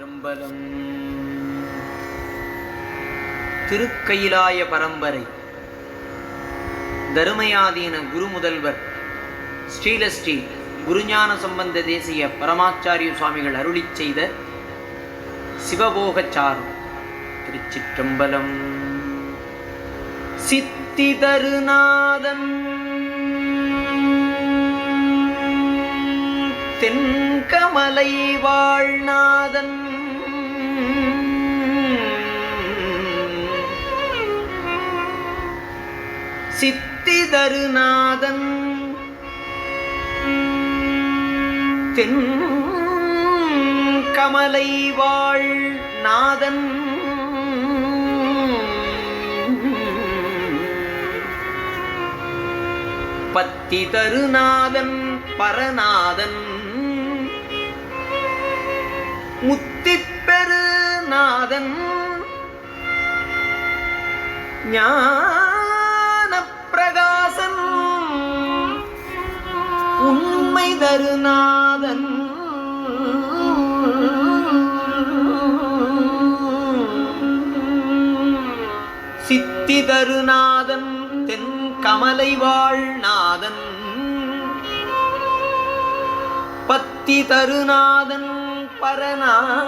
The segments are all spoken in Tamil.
திருச்சிற்றம்பலம் திருக்கயிலாய பரம்பரை. தருமயாதீன குரு முதல்வர். ஸ்ரீலஸ்ரீ குருஞான சம்பந்த தேசிய பரமாச்சாரிய சுவாமிகள் அருளிச் செய்த சிவபோகச்சாரம். திருச்சிற்றம்பலம். சித்தி தருநாதன் தென்கமலை வாழ்நாதன். சித்திதருநாதன். தென் கமலை வாழ் நாதன். பத்தி தருநாதன் பரநாதன். முத்திப்பெருநாதன். ஞான உண்மை தருநாதன். சித்தி தருநாதன் தென் கமலை வாழ்நாதன். பத்தி தருநாதன் பரநாதன்.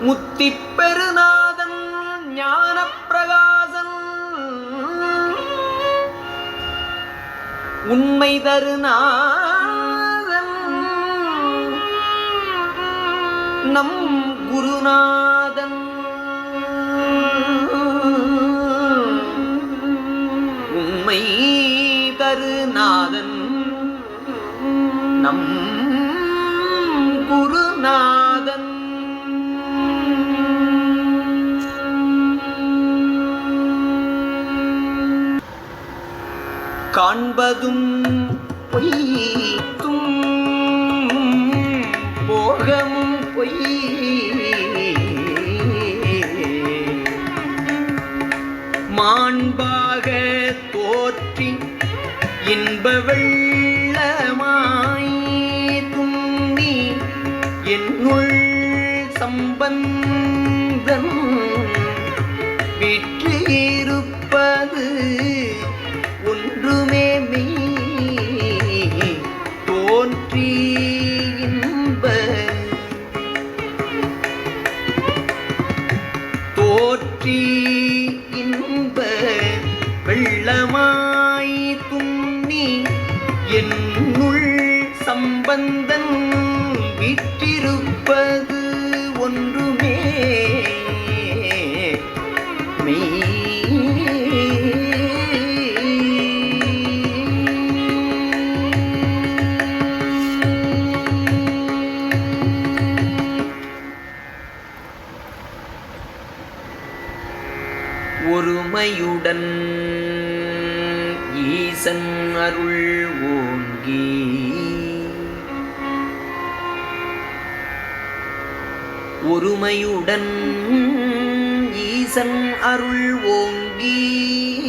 முத்திப்பெருநாதன் உண்மை தருநாதன். நம் குருநாதன். காண்பதும் பொய்த்தும் போகமும் பொய். மாண்பாக தோற்றி இன்ப வெள்ளமாய் துண்ணி என்னுள் சம்பந்த தோற்றி பெருமையுடன் ஈசன் அருள் ஓங்கி. ஒருமையுடன் ஈசன் அருள் ஓங்கி.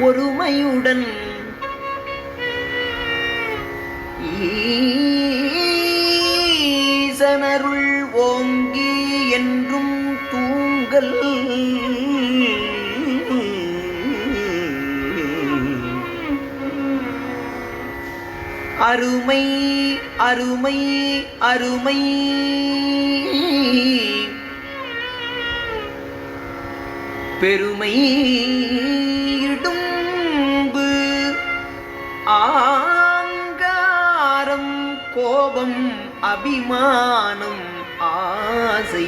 ஒருமையுடன். ஈசனருள் ஓங்கி என்றும் தூங்கல். அருமை அருமை அருமை. பெருமை கோபம் அபிமானம் ஆசை.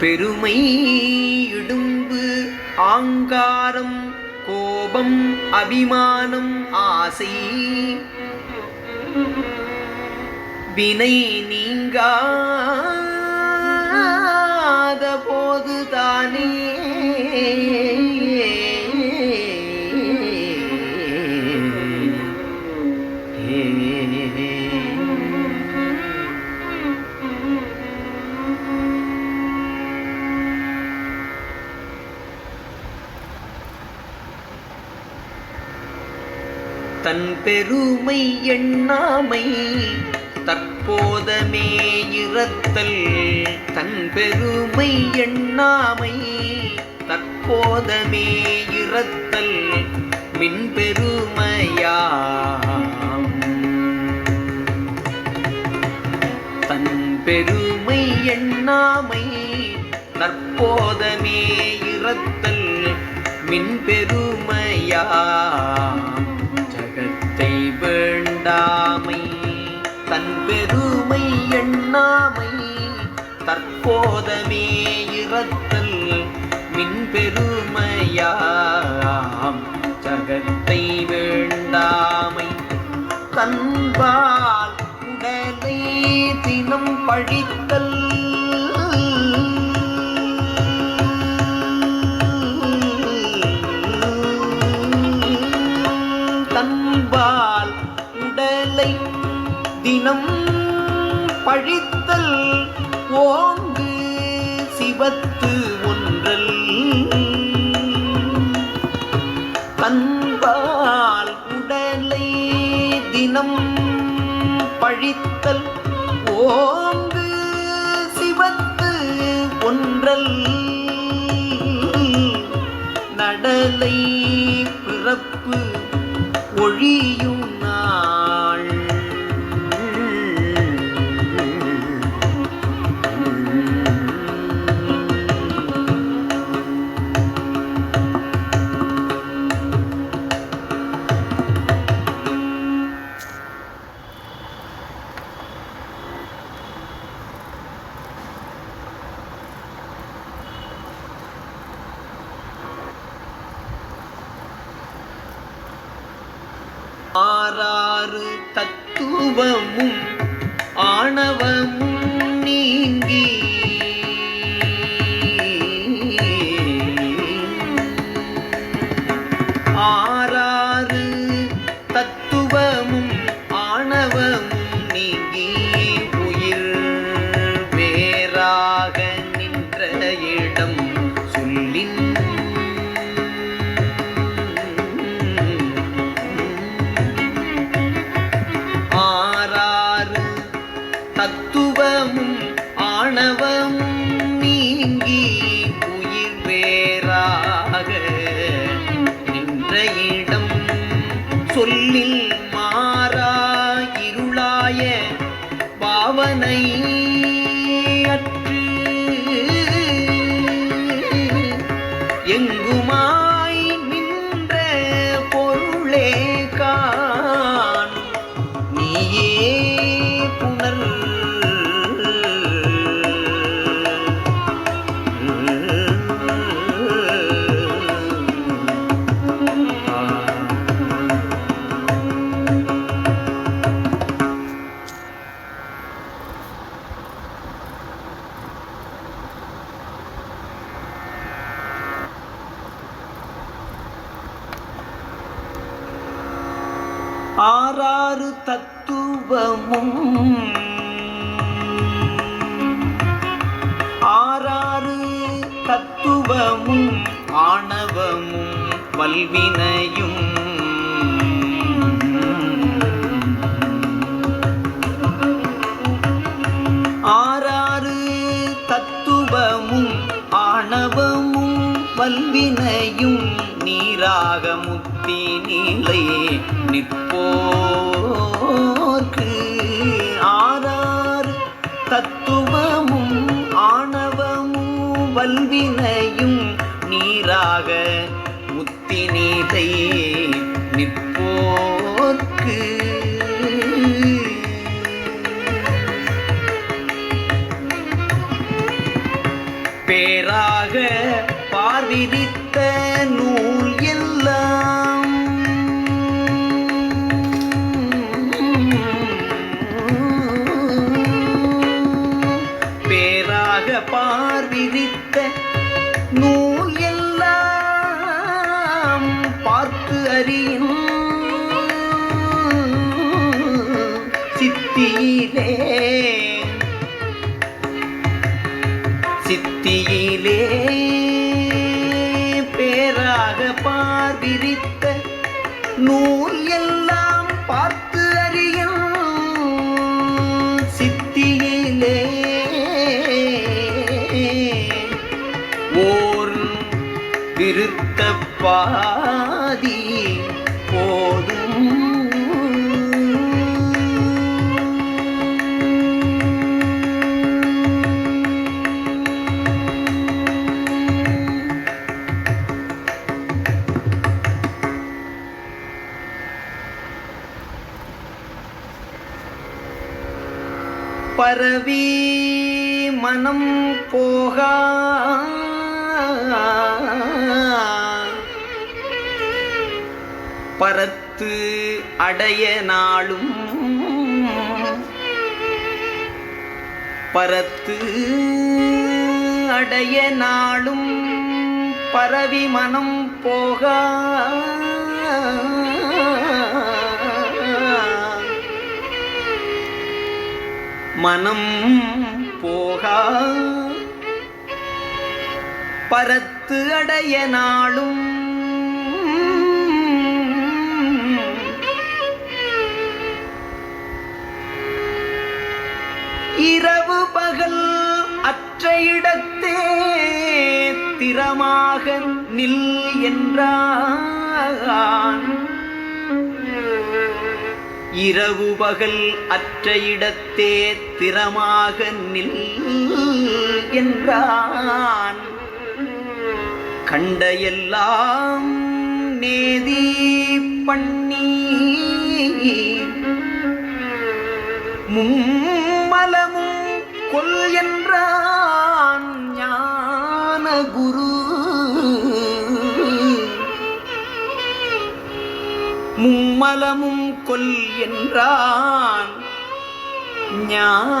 பெருமை இடும்பு ஆங்காரம் கோபம் அபிமானம் ஆசை. வினை நீங்காத போது தன் பெருமை எண்ணாமை தற்போதமே இரத்தல். தன் பெருமை எண்ணாமை தற்போதமே இரத்தல். மின் பெருமையாம். தன் பெருமை எண்ணாமை தற்போதமே இரத்தல். மின் பெருமையாம். வேண்டாமை தன் பெருமை எண்ணாமை தற்போதமே இறத்தல் மின் பெருமையாம் ஜகத்தை வேண்டாமை கண்பால் உடலை தினம் பழித்தல் பிறப்பு ஒழியும் தத்துவமும் ஆணவமும் நீங்கி தத்துவமும் ஆணவமும் நீங்கி வல்வினையும். ஆறாறு தத்துவமும் ஆணவமும் வல்வினையும் நீராக முத்தி நிலை நிற்போ சித்தியிலே பரவி மனம் போகா. பரத்து அடைய நாளும். பரத்து அடைய நாளும். பரவி மனம் போகா. மனம் போகா. பரத்து அடைய நாளும் இரவு பகல் அற்ற இடத்தே திறமாக நில் என்றான். இரவு பகல் அற்ற இடத்தே திறமாக நில் என்றான். கண்ட எல்லாம் நேதி பண்ணி மும்மலமும் கொல் என்றான் ஞான குரு மும்மலமும் கொல் என்றான். ஞான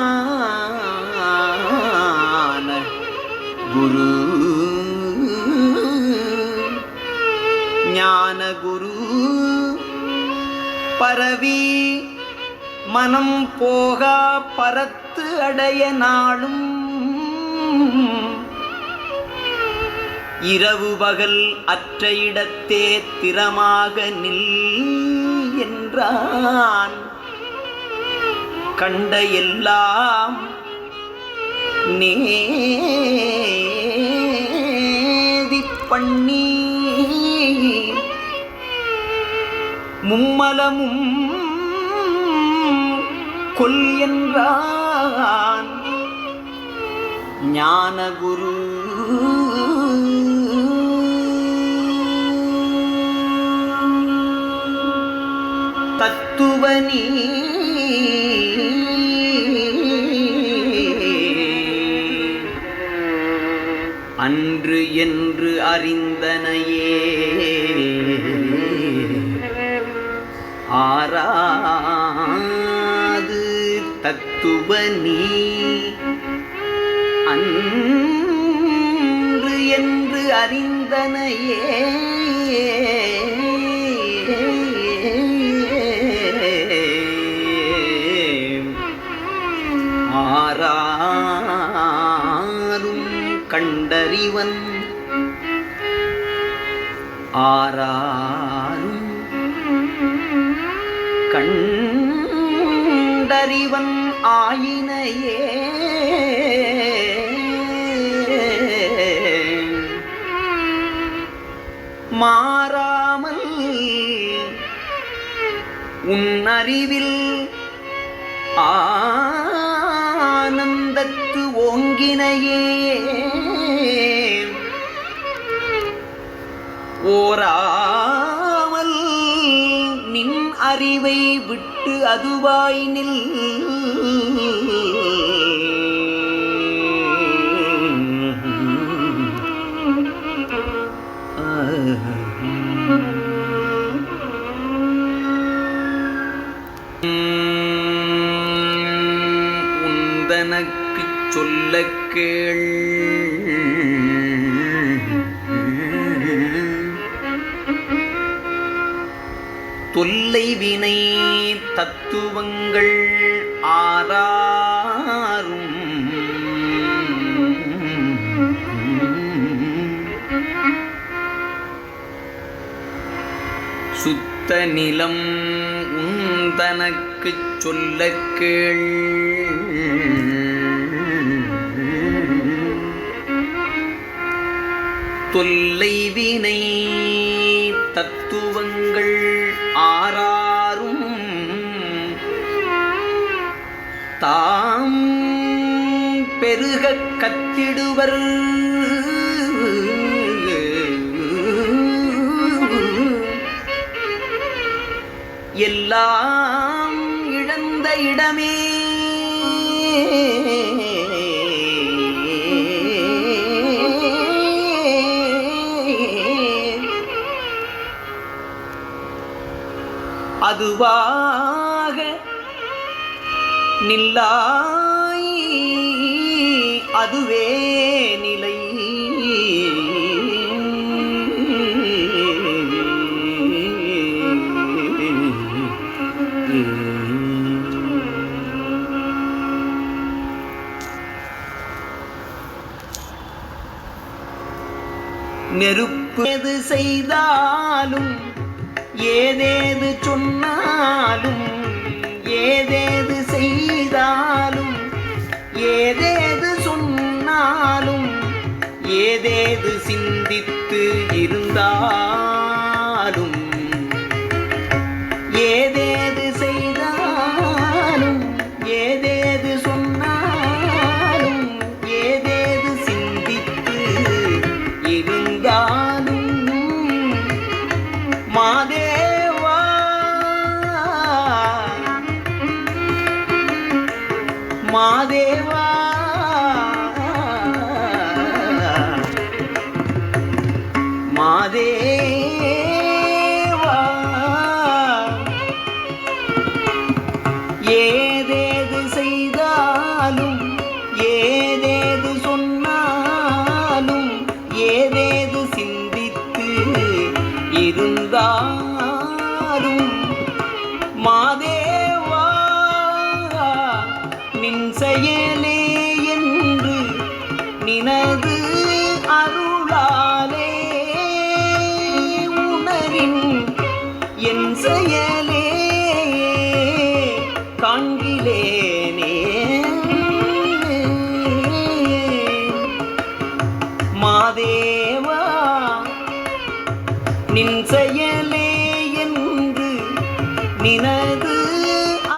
குரு. ஞான குரு. பரவி மனம் போகா பரத்து அடைய நாளும் இரவு பகல் அற்ற இடத்தே திறமாக நில் என்றான். கண்ட எல்லாம் நேதி பண்ணி மும்மலமும் கொல் என்றான். ஞானகுரு துவனி அன்று என்று அறிந்தனையே. ஆராது தத்துவனி. அன்று என்று அறிந்தனையே. கண்டறிவன். ஆராரும் கண்டறிவன் ஆயினையே. மாறாமல் உன்னறிவில் ஆனந்தத்து ஓங்கினையே. ஓராமல் நின் அறிவை விட்டு அதுவாய் நில். சுத்த நிலம் உந்தனக்கு சொல்ல கேள். தொல்லை வினை தத்துவங்கள் ஆறாரும் தாம் பெருக கத்திடுவர். எல்லாம் இழந்த இடமே. அதுவாக நில்லாய் அதுவே நில் நெருப்பு எது செய்தாலும் ஏதேது சொன்னாலும் ஏதேது செய்தாலும் ஏதேது சொன்னாலும் ஏதேது சிந்தித்து இருந்தாலும் ஏதேது